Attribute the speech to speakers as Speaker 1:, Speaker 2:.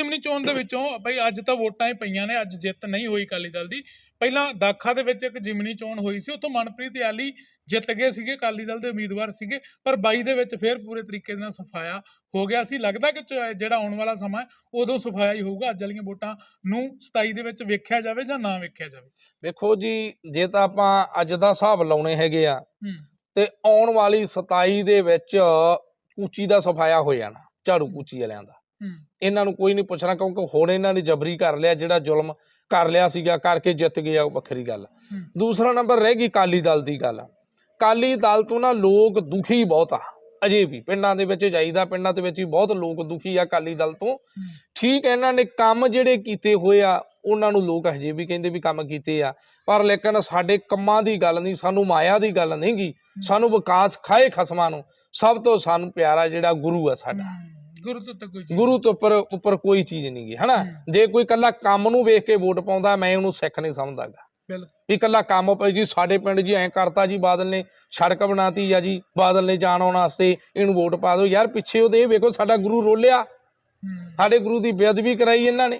Speaker 1: ਜਿਮਨੀ ਚੋਣ ਦੇ ਵਿੱਚੋਂ ਬਈ ਅੱਜ ਤਾਂ ਵੋਟਾਂ ਹੀ ਪਈਆਂ ਨੇ ਅੱਜ ਜਿੱਤ ਨਹੀਂ ਹੋਈ ਅਕਾਲੀ ਦਲ ਦੀ। ਪਹਿਲਾਂ ਦਾਖਾ ਦੇ ਵਿੱਚ ਇੱਕ ਜਿਮਨੀ ਚੋਣ ਹੋਈ ਸੀ ਉੱਥੋਂ ਮਨਪ੍ਰੀਤ ਯਾਲੀ ਜਿੱਤ ਗਏ ਸੀਗੇ ਅਕਾਲੀ ਦਲ ਦੇ ਉਮੀਦਵਾਰ ਸੀਗੇ ਪਰ 22 ਦੇ ਵਿੱਚ ਫੇਰ ਪੂਰੇ ਤਰੀਕੇ ਨਾਲ ਸਫਾਇਆ ਹੋ ਗਿਆ ਸੀ। ਲੱਗਦਾ ਕਿ ਜਿਹੜਾ ਆਉਣ ਵਾਲਾ ਸਮਾਂ ਉਦੋਂ ਸਫਾਇਆ ਹੀ ਹੋਊਗਾ ਅੱਜ ਵਾਲੀਆਂ ਵੋਟਾਂ ਨੂੰ 27 ਦੇ ਵਿੱਚ ਵੇਖਿਆ ਜਾਵੇ ਜਾਂ ਨਾ ਵੇਖਿਆ ਜਾਵੇ?
Speaker 2: ਵੇਖੋ ਜੀ ਜੇ ਤਾਂ ਆਪਾਂ ਅੱਜ ਦਾ ਹਿਸਾਬ ਲਾਉਣੇ ਹੈਗੇ ਆ ਤੇ ਆਉਣ ਵਾਲੀ 27 ਦੇ ਵਿੱਚ ਕੂਚੀ ਦਾ ਸਫਾਇਆ ਹੋ ਜਾਣਾ ਝਾੜੂ ਕੂਚੀ ਵਾਲਿਆਂ ਦਾ। ਇਹਨਾਂ ਨੂੰ ਕੋਈ ਨਹੀਂ ਪੁੱਛਣਾ ਕਿਉਂਕਿ ਹੁਣ ਇਹਨਾਂ ਨੇ ਜਬਰੀ ਕਰ ਲਿਆ ਜਿਹੜਾ ਜ਼ੁਲਮ ਕਰ ਲਿਆ ਸੀਗਾ ਕਰਕੇ ਜਿੱਤ ਗਿਆ ਉਹ ਵੱਖਰੀ ਗੱਲ। ਦੂਸਰਾ ਨੰਬਰ ਰਹਿ ਗਈ ਕਾਲੀ ਦਲ ਦੀ ਗੱਲ। ਕਾਲੀ ਦਲ ਤੋਂ ਨਾ ਲੋਕ ਦੁਖੀ ਬਹੁਤ ਆ ਅਜੇ ਵੀ। ਪਿੰਡਾਂ ਦੇ ਵਿੱਚ ਜਾਈਦਾ ਪਿੰਡਾਂ ਦੇ ਵਿੱਚ ਵੀ ਬਹੁਤ ਲੋਕ ਦੁਖੀ ਆ ਕਾਲੀ ਦਲ ਤੋਂ। ਠੀਕ ਇਹਨਾਂ ਨੇ ਕੰਮ ਜਿਹੜੇ ਕੀਤੇ ਹੋਏ ਆ ਉਹਨਾਂ ਨੂੰ ਲੋਕ ਹਜੇ ਵੀ ਕਹਿੰਦੇ ਵੀ ਕੰਮ ਕੀਤੇ ਆ। ਪਰ ਲੇਕਿਨ ਸਾਡੇ ਕੰਮਾਂ ਦੀ ਗੱਲ ਨਹੀਂ ਸਾਨੂੰ ਮਾਇਆ ਦੀ ਗੱਲ ਨਹੀਂ ਗੀ ਸਾਨੂੰ ਵਿਕਾਸ ਖਾਏ ਖਸਮਾਂ ਨੂੰ। ਸਭ ਤੋਂ ਸਾਨੂੰ ਪਿਆਰਾ ਜਿਹੜਾ ਗੁਰੂ ਆ ਸਾਡਾ।
Speaker 1: ਗੁਰੂ ਤੋਂ ਤਾਂ ਕੋਈ ਚੀਜ਼
Speaker 2: ਗੁਰੂ ਤੋਂ ਉੱਪਰ ਉੱਪਰ ਕੋਈ ਚੀਜ਼ ਨਹੀਂ ਗੀ ਹਨਾ। ਜੇ ਕੋਈ ਕੱਲਾ ਕੰਮ ਨੂੰ ਵੇਖ ਕੇ ਵੋਟ ਪਾਉਂਦਾ ਮੈਂ ਉਹਨੂੰ ਸਿੱਖ ਨਹੀਂ ਸਮਝਦਾਗਾ। ਵੀ ਕੱਲਾ ਕੰਮ ਪਈ ਜੀ ਸਾਡੇ ਪਿੰਡ ਜੀ ਐਂ ਕਰਤਾ ਜੀ ਬਾਦਲ ਨੇ ਸੜਕ ਬਣਾਤੀ ਆ ਜੀ ਬਾਦਲ ਨੇ ਜਾਣ ਆਉਣ ਵਾਸਤੇ ਇਹਨੂੰ ਵੋਟ ਪਾ ਦਿਓ। ਯਾਰ ਪਿੱਛੇ ਉਹਦੇ ਇਹ ਵੇਖੋ ਸਾਡਾ ਗੁਰੂ ਰੋਲਿਆ। ਸਾਡੇ ਗੁਰੂ ਦੀ ਬੇਅਦਬੀ ਕਰਾਈ ਇਹਨਾਂ ਨੇ।